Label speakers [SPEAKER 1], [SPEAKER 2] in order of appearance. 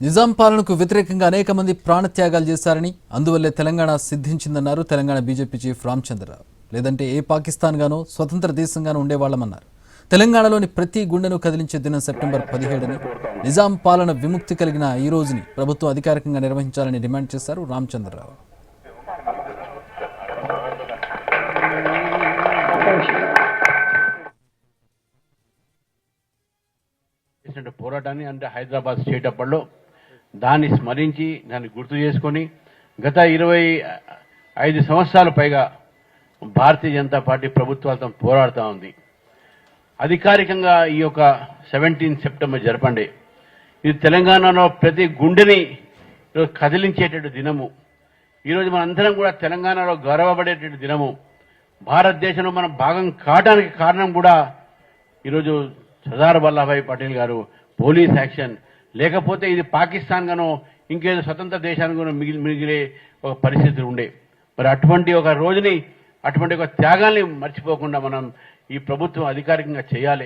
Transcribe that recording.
[SPEAKER 1] నిజాం పాలనకు వ్యతిరేకంగా అనేక మంది ప్రాణత్యాగాలు చేశారని అందువల్లే తెలంగాణ సిద్ధించిందన్నారు తెలంగాణ బీజేపీ చీఫ్ రామచంద్రరావు. లేదంటే ఏ పాకిస్తాన్ గానో స్వతంత్ర దేశంగానో ఉండేవాళ్ళమన్నారు తెలంగాణలోని ప్రతి గుండెను కదిలించే దినం సెప్టెంబర్ పదిహేడుని నిజాం పాలన విముక్తి కలిగిన ఈ రోజుని ప్రభుత్వం అధికారికంగా నిర్వహించాలని డిమాండ్ చేశారు రామచంద్రరావు.
[SPEAKER 2] చేసిన పోరాటాన్ని అంటే హైదరాబాద్ స్టేట్ అప్పట్లో దాన్ని స్మరించి దాన్ని గుర్తు చేసుకొని గత ఇరవై ఐదు సంవత్సరాల పైగా భారతీయ జనతా పార్టీ ప్రభుత్వాలతో పోరాడుతూ ఉంది. అధికారికంగా ఈ యొక్క సెవెంటీన్ సెప్టెంబర్ జరపండి. ఇది తెలంగాణలో ప్రతి గుండెని కదిలించేటట్టు కదిలించేటటువంటి దినము. ఈరోజు మనందరం కూడా తెలంగాణలో గౌరవపడేటటువంటి దినము. భారతదేశంలో మనం భాగం కావడానికి కారణం కూడా ఈరోజు సర్దార్ వల్లభాయ్ పటేల్ గారు పోలీస్ యాక్షన్ లేకపోతే ఇది పాకిస్తాన్ గానో ఇంకేదో స్వతంత్ర దేశానిగానో మిగిలి మిగిలే ఒక పరిస్థితి ఉండే. మరి అటువంటి ఒక రోజుని అటువంటి ఒక త్యాగాల్ని మర్చిపోకుండా మనం ఈ ప్రభుత్వం అధికారికంగా చేయాలి.